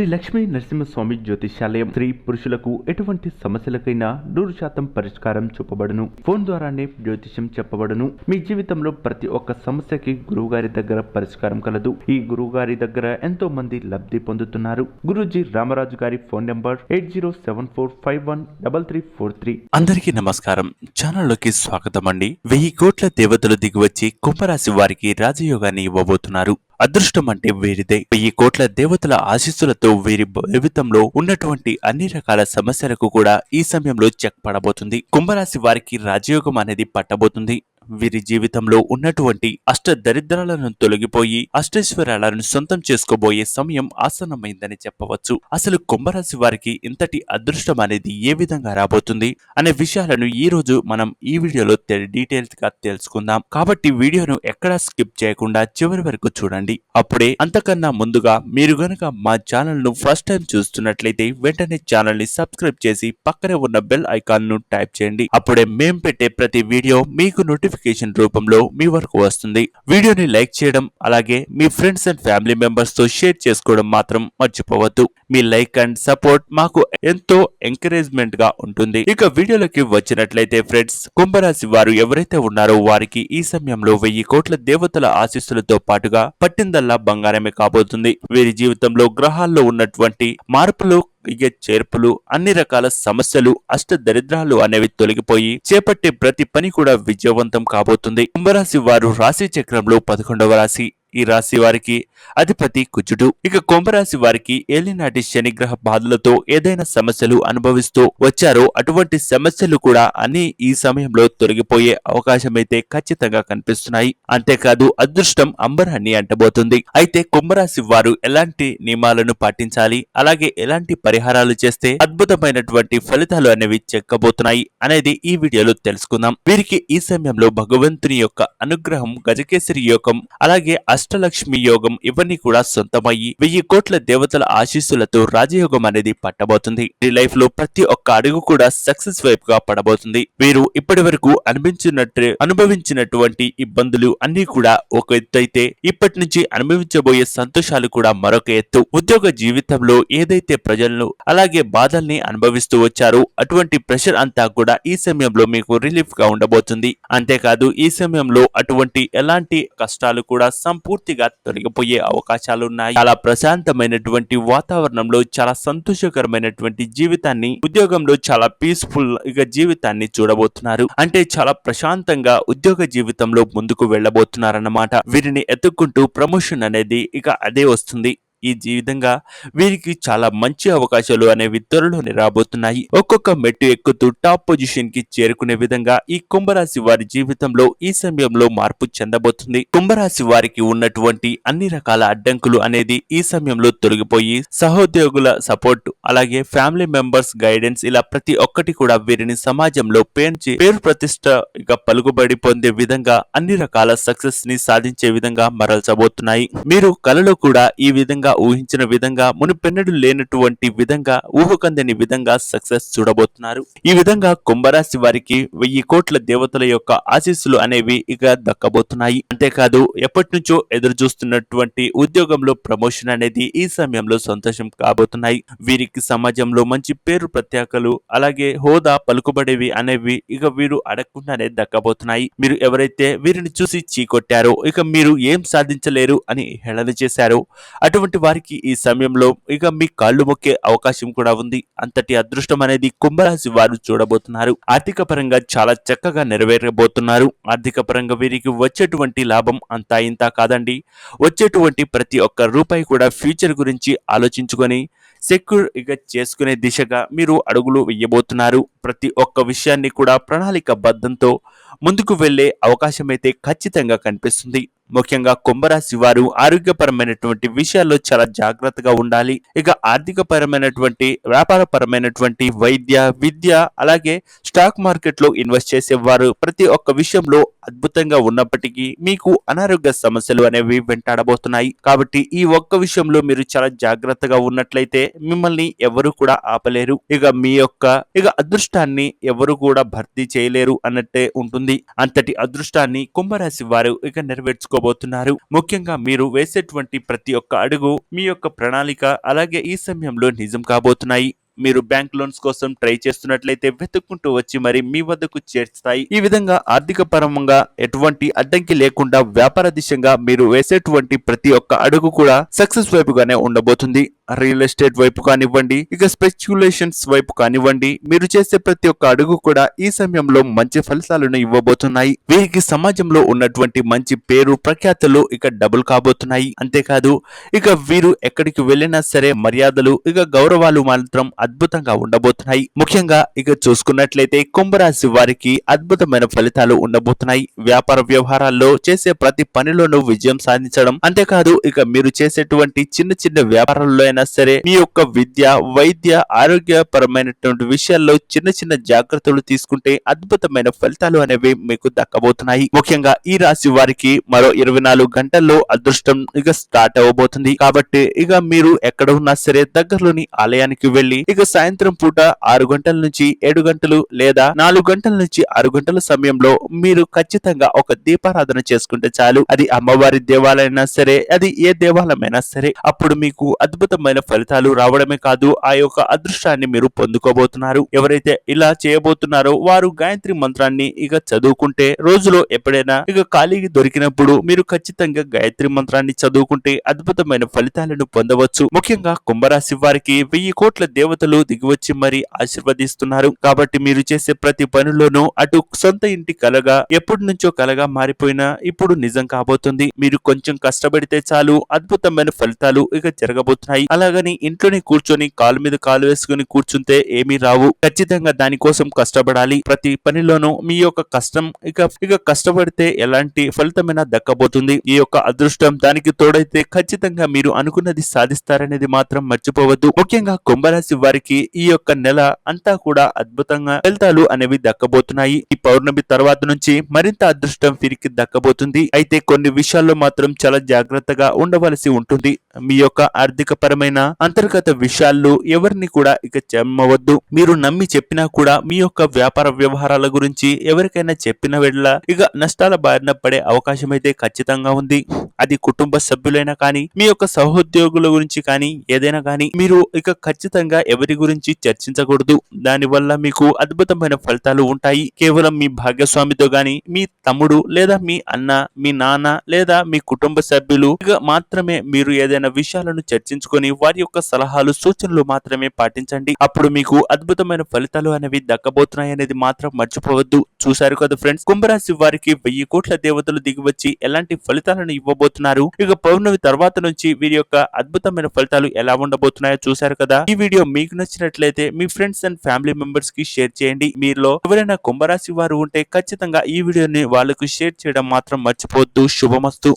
శ్రీ లక్ష్మీ నరసింహస్వామి జ్యోతిష్యాలయం స్త్రీ పురుషులకు ఎటువంటి సమస్యలకైనా నూరు శాతం పరిష్కారం చూపబడును. ఫోన్ ద్వారానే జ్యోతిష్యం చెప్పబడును. మీ జీవితంలో ప్రతి ఒక్క సమస్యకి గురువుగారి దగ్గర పరిష్కారం కలదు. ఈ గురువుగారి దగ్గర ఎంతో మంది లబ్ధి పొందుతున్నారు. గురుజీ రామరాజు గారి phone number eight zero seven four five one double three four three. అందరికీ నమస్కారం. ఛానల్లోకి స్వాగతం అండి వెయ్యి కోట్ల దేవతలు దిగివచ్చి కుంభరాశి వారికి రాజయోగాన్ని ఇవ్వబోతున్నారు. అదృష్టం అంటే వీరిదే. వెయ్యి కోట్ల దేవతల ఆశీస్సులతో వీరి జీవితంలో ఉన్నటువంటి అన్ని రకాల సమస్యలకు కూడా ఈ సమయంలో చెక్ పడబోతుంది. కుంభరాశి వారికి రాజయోగం అనేది పట్టబోతుంది. వీరి జీవితంలో ఉన్నటువంటి అష్ట దరిద్రాలను తొలగిపోయి అష్టైశ్వర్యాలను సొంతం చేసుకోబోయే సమయం ఆసన్నమైందని చెప్పవచ్చు. అసలు కుంభరాశి వారికి ఇంతటి అదృష్టం అనేది ఏ విధంగా రాబోతుంది అనే విషయాలను ఈ రోజు మనం ఈ వీడియోలో డీటెయిల్స్గా తెలుసుకుందాం. కాబట్టి వీడియోను ఎక్కడా స్కిప్ చేయకుండా చివరి వరకు చూడండి. అప్పుడే అంతకన్నా ముందుగా మీరు గనక మా ఛానల్ను ఫస్ట్ టైం చూస్తున్నట్లయితే వెంటనే ఛానల్ని సబ్స్క్రైబ్ చేసి పక్కనే ఉన్న బెల్ ఐకాన్ను టైప్ చేయండి. అప్పుడే మేం పెట్టే ప్రతి వీడియో మీకు నోటిఫికేషన్ రూపంలో మీ వరకు వస్తుంది. వీడియోని లైక్ చేయడం అలాగే మీ ఫ్రెండ్స్ అండ్ ఫ్యామిలీ మెంబర్స్తో షేర్ చేసుకోవడం మాత్రం మర్చిపోవద్దు. మీ లైక్ అండ్ సపోర్ట్ మాకు ఎంతో ఎంకరేజ్మెంట్గా ఉంటుంది. ఇక వీడియోలోకి వచ్చినట్లయితే ఫ్రెండ్స్ కుంభరాశి వారు ఎవరైతే ఉన్నారో వారికి ఈ సమయంలో వెయ్యి కోట్ల దేవతల ఆశీస్సులతో పాటుగా పట్టిందల్లా బంగారమే కాబోతుంది. వీరి జీవితంలో గ్రహాల్లో ఉన్నటువంటి మార్పులు ఇక చేర్పులు అన్ని రకాల సమస్యలు అష్ట దరిద్రాలు అనేవి తొలగిపోయి చేపట్టే ప్రతి పని కూడా విజయవంతం కాబోతుంది. కుంభరాశి వారు రాశి చక్రంలో పదకొండవ రాశి. ఈ రాశి వారికి అధిపతి కుజుడు. ఇక కుంభరాశి వారికి ఏలినాటి శనిగ్రహ బాధలతో ఏదైనా సమస్యలు అనుభవిస్తూ వచ్చారో అటువంటి సమస్యలు కూడా అన్ని ఈ సమయంలో తొలగిపోయే అవకాశమైతే ఖచ్చితంగా కనిపిస్తున్నాయి. అంతేకాదు అదృష్టం అంబరాన్ని అంటబోతుంది. అయితే కుంభరాశి వారు ఎలాంటి నియమాలను పాటించాలి? అలాగే ఎలాంటి పరిహారాలు చేస్తే అద్భుతమైనటువంటి ఫలితాలు అనేవి చెక్కబోతున్నాయి అనేది ఈ వీడియోలో తెలుసుకుందాం. వీరికి ఈ సమయంలో భగవంతుని యొక్క అనుగ్రహం గజకేసరి యోగం అలాగే అష్టలక్ష్మి యోగం ఇవన్నీ కూడా సొంతమయ్యి వెయ్యి కోట్ల దేవతల ఆశీస్సులతో రాజయోగం అనేది పట్టబోతుంది. మీ లైఫ్లో ప్రతి ఒక్క అడుగు కూడా సక్సెస్ వైపు గా పడబోతుంది. వీరు ఇప్పటి వరకు అనిపించినట్టు అనుభవించినటువంటి ఇబ్బందులు అన్ని కూడా ఒక ఎత్తు అయితే ఇప్పటి నుంచి అనుభవించబోయే సంతోషాలు కూడా మరొక ఎత్తు. ఉద్యోగ జీవితంలో ఏదైతే ప్రజలను అలాగే బాధల్ని అనుభవిస్తూ వచ్చారో అటువంటి ప్రెషర్ అంతా కూడా ఈ సమయంలో మీకు రిలీఫ్గా ఉండబోతుంది. అంతేకాదు ఈ సమయంలో అటువంటి ఎలాంటి కష్టాలు కూడా పూర్తిగా తొలగిపోయే అవకాశాలు ఉన్నాయి. చాలా ప్రశాంతమైనటువంటి వాతావరణంలో చాలా సంతోషకరమైనటువంటి జీవితాన్ని ఉద్యోగంలో చాలా పీస్ఫుల్గా జీవితాన్ని చూడబోతున్నారు. అంటే చాలా ప్రశాంతంగా ఉద్యోగ జీవితంలో ముందుకు వెళ్ళబోతున్నారన్నమాట. వీరిని ఎత్తుక్కుంటూ ప్రమోషన్ అనేది ఇక అదే వస్తుంది. ఈ విధంగా వీరికి చాలా మంచి అవకాశాలు అనేవి త్వరలోనే రాబోతున్నాయి. ఒక్కొక్క మెట్టు ఎక్కుతూ టాప్ పొజిషన్కి చేరుకునే విధంగా ఈ కుంభరాశి వారి జీవితంలో ఈ సమయంలో మార్పు చెందబోతుంది. కుంభరాశి వారికి ఉన్నటువంటి అన్ని రకాల అడ్డంకులు అనేది ఈ సమయంలో తొలగిపోయి సహోద్యోగుల సపోర్ట్ అలాగే ఫ్యామిలీ మెంబర్స్ గైడెన్స్ ఇలా ప్రతి ఒక్కటి కూడా వీరిని సమాజంలో పేర్చి పేరు ప్రతిష్ట పలుకుబడి పొందే విధంగా అన్ని రకాల సక్సెస్ని సాధించే విధంగా మరల్చబోతున్నాయి. మీరు కలలో కూడా ఈ విధంగా ఊహించిన విధంగా మునిపెన్నడు లేనటువంటి విధంగా ఊహకందని విధంగా సక్సెస్ చూడబోతున్నారు. ఈ విధంగా కుంభరాశి వారికి వెయ్యి కోట్ల దేవతల యొక్క ఆశీస్సులు అనేవి ఇక దక్కబోతున్నాయి. అంతేకాదు ఎప్పటి నుంచో ఎదురు చూస్తున్నటువంటి ఉద్యోగంలో ప్రమోషన్ అనేది ఈ సమయంలో సంతోషం కాబోతున్నాయి. వీరికి సమాజంలో మంచి పేరు ప్రత్యేకలు అలాగే హోదా పలుకుబడేవి అనేవి ఇక వీరు అడగకుండానే దక్కబోతున్నాయి. మీరు ఎవరైతే వీరిని చూసి చీకొట్టారో ఇక మీరు ఏం సాధించలేరు అని హేళన చేశారో అటువంటి వారికి ఈ సమయంలో ఇక మీ కాళ్ళు మొక్కే అవకాశం కూడా ఉంది. అంతటి అదృష్టం అనేది కుంభరాశి వారు చూడబోతున్నారు. ఆర్థిక పరంగా చాలా చక్కగా నెరవేరబోతున్నారు. ఆర్థిక పరంగా వీరికి వచ్చేటువంటి లాభం అంతా ఇంత కాదండి. వచ్చేటువంటి ప్రతి ఒక్క రూపాయి కూడా ఫ్యూచర్ గురించి ఆలోచించుకొని సెక్యూర్ ఇక చేసుకునే దిశగా మీరు అడుగులు వేయబోతున్నారు. ప్రతి ఒక్క విషయాన్ని కూడా ప్రణాళిక బద్ధంతో ముందుకు వెళ్ళే అవకాశం అయితే ఖచ్చితంగా కనిపిస్తుంది. ముఖ్యంగా కుంభరాశి వారు ఆరోగ్యపరమైనటువంటి విషయాల్లో చాలా జాగ్రత్తగా ఉండాలి. ఇక ఆర్థిక పరమైనటువంటి వ్యాపార పరమైనటువంటి వైద్య విద్య అలాగే స్టాక్ మార్కెట్లో ఇన్వెస్ట్ చేసేవారు ప్రతి ఒక్క విషయంలో అద్భుతంగా ఉన్నప్పటికీ మీకు అనారోగ్య సమస్యలు అనేవి వెంటాడబోతున్నాయి. కాబట్టి ఈ ఒక్క విషయంలో మీరు చాలా జాగ్రత్తగా ఉన్నట్లయితే మిమ్మల్ని ఎవరు కూడా ఆపలేరు. ఇక మీ యొక్క ఇక అదృష్టాన్ని ఎవరు కూడా భర్తీ చేయలేరు అన్నట్టే ఉంటుంది. అంతటి అదృష్టాన్ని కుంభరాశి వారు ఇక నెరవేర్చుకో తెలుసుకోబోతున్నారు ముఖ్యంగా మీరు వేసేటువంటి ప్రతి ఒక్క అడుగు మీ యొక్క ప్రణాళిక అలాగే ఈ సమయంలో నిజం కాబోతున్నాయి. మీరు బ్యాంక్ లోన్స్ కోసం ట్రై చేస్తున్నట్లయితే వెతుక్కుంటూ వచ్చి మరి మీ వద్దకు చేర్చుతాయి. ఈ విధంగా ఆర్థిక పరంగా ఎటువంటి అడ్డంకి లేకుండా వ్యాపార దిశగా మీరు వేసేటువంటి ప్రతి ఒక్క అడుగు కూడా సక్సెస్ వైపుగానే ఉండబోతుంది. రియల్ ఎస్టేట్ వైపు కానివ్వండి ఇక స్పెక్యులేషన్స్ వైపు కానివ్వండి మీరు చేసే ప్రతి ఒక్క అడుగు కూడా ఈ సమయంలో మంచి ఫలితాలను ఇవ్వబోతున్నాయి. వీరికి సమాజంలో ఉన్నటువంటి మంచి పేరు ప్రఖ్యాతులు ఇక డబుల్ కాబోతున్నాయి. అంతేకాదు ఇక వీరు ఎక్కడికి వెళ్ళినా సరే మర్యాదలు ఇక గౌరవాలు మాత్రం అద్భుతంగా ఉండబోతున్నాయి. ముఖ్యంగా ఇక చూసుకున్నట్లయితే కుంభరాశి వారికి అద్భుతమైన ఫలితాలు ఉండబోతున్నాయి. వ్యాపార వ్యవహారాల్లో చేసే ప్రతి పనిలోనూ విజయం సాధించడం అంతేకాదు ఇక మీరు చేసేటువంటి చిన్న చిన్న వ్యాపారాల్లో అయినా సరే మీ యొక్క విద్య వైద్య ఆరోగ్యపరమైనటువంటి విషయాల్లో చిన్న చిన్న జాగ్రత్తలు తీసుకుంటే అద్భుతమైన ఫలితాలు అనేవి మీకు దక్కబోతున్నాయి. ముఖ్యంగా ఈ రాశి వారికి మరో ఇరవై నాలుగు గంటల్లో అదృష్టం ఇక స్టార్ట్ అవ్వబోతుంది. కాబట్టి ఇక మీరు ఎక్కడ ఉన్నా సరే దగ్గరలోని ఆలయానికి వెళ్ళి ఇక సాయంత్రం పూట ఆరు గంటల నుంచి ఏడు గంటలు లేదా నాలుగు గంటల నుంచి ఆరు గంటల సమయంలో మీరు ఖచ్చితంగా ఒక దీపారాధన చేసుకుంటే చాలు. అది అమ్మవారి దేవాలయమైనా సరే అది ఏ దేవాలయమైనా సరే అప్పుడు మీకు అద్భుతమైన ఫలితాలు రావడమే కాదు ఆ యొక్క అదృష్టాన్ని మీరు పొందుకోబోతున్నారు. ఎవరైతే ఇలా చేయబోతున్నారో వారు గాయత్రి మంత్రాన్ని ఇక చదువుకుంటే రోజులో ఎప్పుడైనా ఇక ఖాళీకి దొరికినప్పుడు మీరు ఖచ్చితంగా గాయత్రి మంత్రాన్ని చదువుకుంటే అద్భుతమైన ఫలితాలను పొందవచ్చు. ముఖ్యంగా కుంభరాశి వారికి వెయ్యి కోట్ల దేవతలు దిగివచ్చి మరి ఆశీర్వదిస్తున్నారు. కాబట్టి మీరు చేసే ప్రతి పనిలోనూ అటు సొంత ఇంటి కలగా ఎప్పటి నుంచో కలగా మారిపోయినా ఇప్పుడు నిజం కాబోతుంది. మీరు కొంచెం కష్టపడితే చాలు అద్భుతమైన ఫలితాలు ఇక జరగబోతున్నాయి. అలాగని ఇంట్లోనే కూర్చొని కాలు మీద కాలు వేసుకుని కూర్చుంటే ఏమీ రావు. ఖచ్చితంగా దానికోసం కష్టపడాలి. ప్రతి పనిలోనూ మీ యొక్క కష్టం ఇక ఇక కష్టపడితే ఎలాంటి ఫలితమైనా దక్కబోతుంది. ఈ యొక్క అదృష్టం దానికి తోడైతే ఖచ్చితంగా మీరు అనుకున్నది సాధిస్తారనేది మాత్రం మర్చిపోవద్దు. ముఖ్యంగా కుంభరాశి వారికి ఈ యొక్క నెల అంతా కూడా అద్భుతంగా ఫలితాలు అనేవి దక్కబోతున్నాయి. ఈ పౌర్ణమి తర్వాత నుంచి మరింత అదృష్టం వీరికి దక్కబోతుంది. అయితే కొన్ని విషయాల్లో మాత్రం చాలా జాగ్రత్తగా ఉండవలసి ఉంటుంది. మీ యొక్క ఆర్థిక పరమైన అంతర్గత విషయాల్లో ఎవరిని కూడా ఇక చెమ్మవద్దు. మీరు నమ్మి చెప్పినా కూడా మీ యొక్క వ్యాపార వ్యవహారాల గురించి ఎవరికైనా చెప్పిన వెళ్ళ ఇక నష్టాల బారిన పడే అవకాశం అయితే ఖచ్చితంగా ఉంది. అది కుటుంబ సభ్యులైనా కానీ మీ యొక్క సహోద్యోగుల గురించి కానీ ఏదైనా కానీ మీరు ఇక ఖచ్చితంగా ఎవరి గురించి చర్చించకూడదు. దానివల్ల మీకు అద్భుతమైన ఫలితాలు ఉంటాయి. కేవలం మీ భాగస్వామితో గాని మీ తమ్ముడు లేదా మీ అన్న మీ నాన్న లేదా మీ కుటుంబ సభ్యులు ఇక మాత్రమే మీరు ఏదైనా విషయాలను చర్చించుకొని వారి యొక్క సలహాలు సూచనలు మాత్రమే పాటించండి. అప్పుడు మీకు అద్భుతమైన ఫలితాలు అనేవి దక్కబోతున్నాయి అనేది మాత్రం మర్చిపోవద్దు. చూశారు కదా ఫ్రెండ్స్? కుంభరాశి వారికి వెయ్యి కోట్ల దేవతలు దిగివచ్చి ఎలాంటి ఫలితాలను ఇవ్వబోతున్నారు? ఇక పౌర్ణమి తర్వాత నుంచి వీరి యొక్క అద్భుతమైన ఫలితాలు ఎలా ఉండబోతున్నాయో చూశారు కదా? ఈ వీడియో మీకు నచ్చినట్లయితే మీ ఫ్రెండ్స్ అండ్ ఫ్యామిలీ మెంబర్స్కి షేర్ చేయండి. మీలో ఎవరైనా కుంభరాశి వారు ఉంటే ఖచ్చితంగా ఈ వీడియోని వాళ్ళకు షేర్ చేయడం మాత్రం మర్చిపోవద్దు. శుభమస్తు.